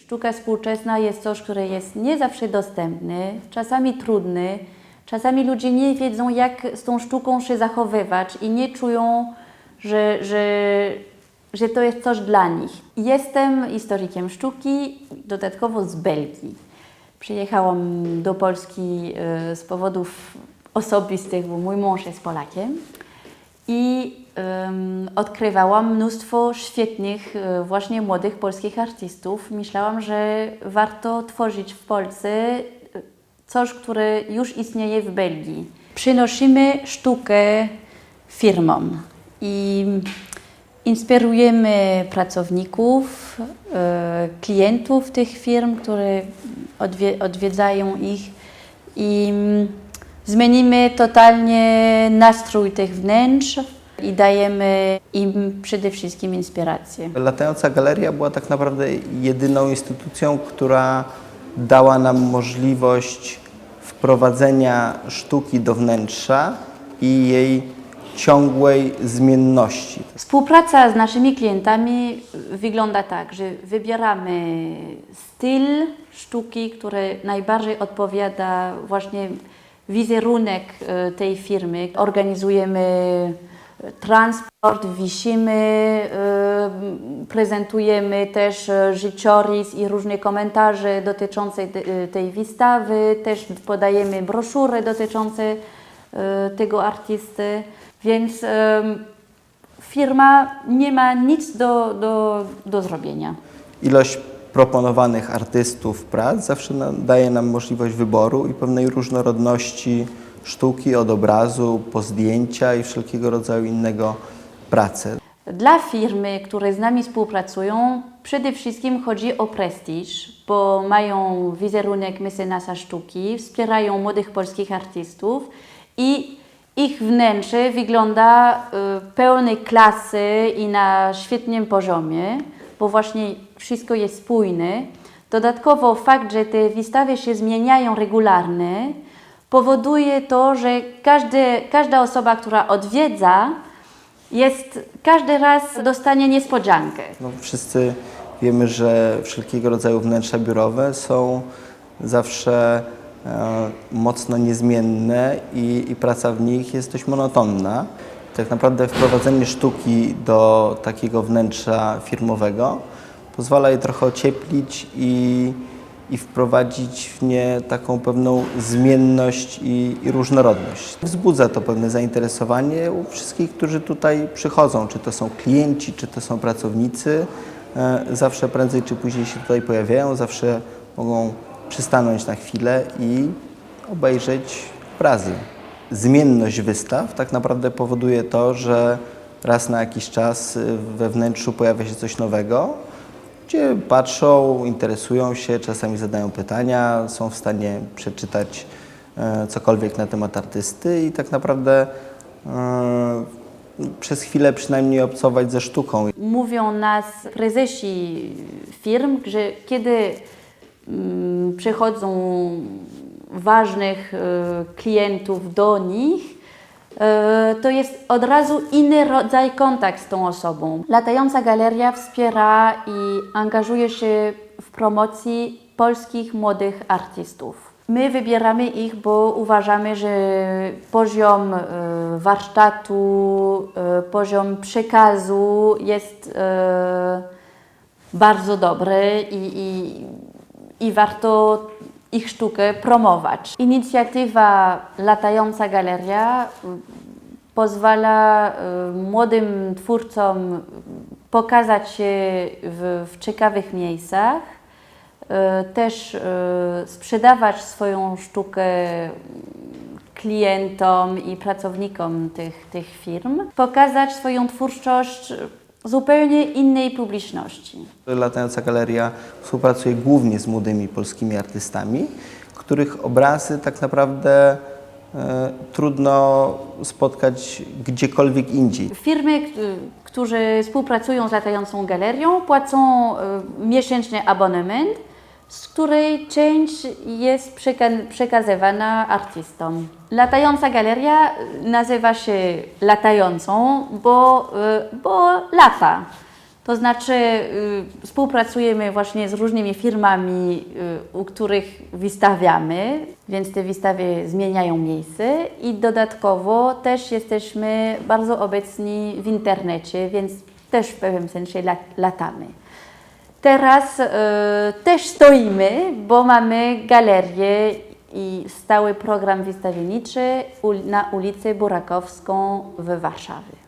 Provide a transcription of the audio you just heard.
Sztuka współczesna jest coś, które jest nie zawsze dostępne, czasami trudne. Czasami ludzie nie wiedzą, jak z tą sztuką się zachowywać i nie czują, że, że, że to jest coś dla nich. Jestem historykiem sztuki, dodatkowo z Belgii. Przyjechałam do Polski e, z powodów osobistych, bo mój mąż jest Polakiem. I em, odkrywałam mnóstwo świetnych, e, właśnie młodych polskich artystów. Myślałam, że warto tworzyć w Polsce e, coś, które już istnieje w Belgii. Przynosimy sztukę firmom i inspirujemy pracowników, e, klientów tych firm, które odwie- odwiedzają ich i zmienimy totalnie nastrój tych wnętrz i dajemy im przede wszystkim inspirację. Latająca galeria była tak naprawdę jedyną instytucją, która dała nam możliwość wprowadzenia sztuki do wnętrza i jej ciągłej zmienności. Współpraca z naszymi klientami wygląda tak, że wybieramy styl sztuki, który najbardziej odpowiada właśnie wizerunek e, tej firmy. Organizujemy e, transport, wisimy, e, prezentujemy też życiorys i różne komentarze dotyczące te- tej wystawy, też podajemy broszury dotyczące tego artysty, więc firma nie ma nic do, do, do zrobienia. Ilość proponowanych artystów prac zawsze daje nam możliwość wyboru i pewnej różnorodności sztuki od obrazu po zdjęcia i wszelkiego rodzaju innego prace. Dla firmy, które z nami współpracują, przede wszystkim chodzi o prestiż, bo mają wizerunek mecenasa sztuki, wspierają młodych polskich artystów i ich wnętrze wygląda y, pełnej klasy i na świetnym poziomie, bo właśnie wszystko jest spójne. Dodatkowo fakt, że te wystawy się zmieniają regularnie, powoduje to, że każdy, każda osoba, która odwiedza, jest każdy raz dostanie niespodziankę. No, wszyscy wiemy, że wszelkiego rodzaju wnętrza biurowe są zawsze e, mocno niezmienne i, i praca w nich jest dość monotonna. Tak naprawdę wprowadzenie sztuki do takiego wnętrza firmowego pozwala je trochę ocieplić i, i wprowadzić w nie taką pewną zmienność i, i różnorodność. Wzbudza to pewne zainteresowanie u wszystkich, którzy tutaj przychodzą, czy to są klienci, czy to są pracownicy. E, Zawsze prędzej czy później się tutaj pojawiają, zawsze mogą przystanąć na chwilę i obejrzeć obrazy. Zmienność wystaw tak naprawdę powoduje to, że raz na jakiś czas y, we wnętrzu pojawia się coś nowego, gdzie patrzą, interesują się, czasami zadają pytania, są w stanie przeczytać e, cokolwiek na temat artysty i tak naprawdę e, przez chwilę przynajmniej obcować ze sztuką. Mówią nas prezesi firm, że kiedy mm, przychodzą ważnych e, klientów do nich, to jest od razu inny rodzaj kontakt z tą osobą. Latająca galeria wspiera i angażuje się w promocji polskich młodych artystów. My wybieramy ich, bo uważamy, że poziom e, warsztatu, e, poziom przekazu jest e, bardzo dobry i, i, i warto ich sztukę promować. Inicjatywa Latająca Galeria m, pozwala e, młodym twórcom pokazać się w, w ciekawych miejscach, e, też sprzedawać swoją sztukę klientom i pracownikom tych, tych firm, pokazać swoją twórczość zupełnie innej publiczności. Latająca Galeria współpracuje głównie z młodymi polskimi artystami, których obrazy tak naprawdę e, trudno spotkać gdziekolwiek indziej. Firmy, k- którzy współpracują z latającą galerią, płacą e, miesięczny abonament, z której część jest przeka- przekazywana artystom. Latająca galeria nazywa się latającą, bo, e, bo lata. To znaczy y, współpracujemy właśnie z różnymi firmami, y, u których wystawiamy, więc te wystawy zmieniają miejsce i dodatkowo też jesteśmy bardzo obecni w internecie, więc też w pewnym sensie lat, latamy. Teraz e, też stoimy, bo mamy galerię i stały program wystawienniczy na ulicę Burakowską w Warszawie.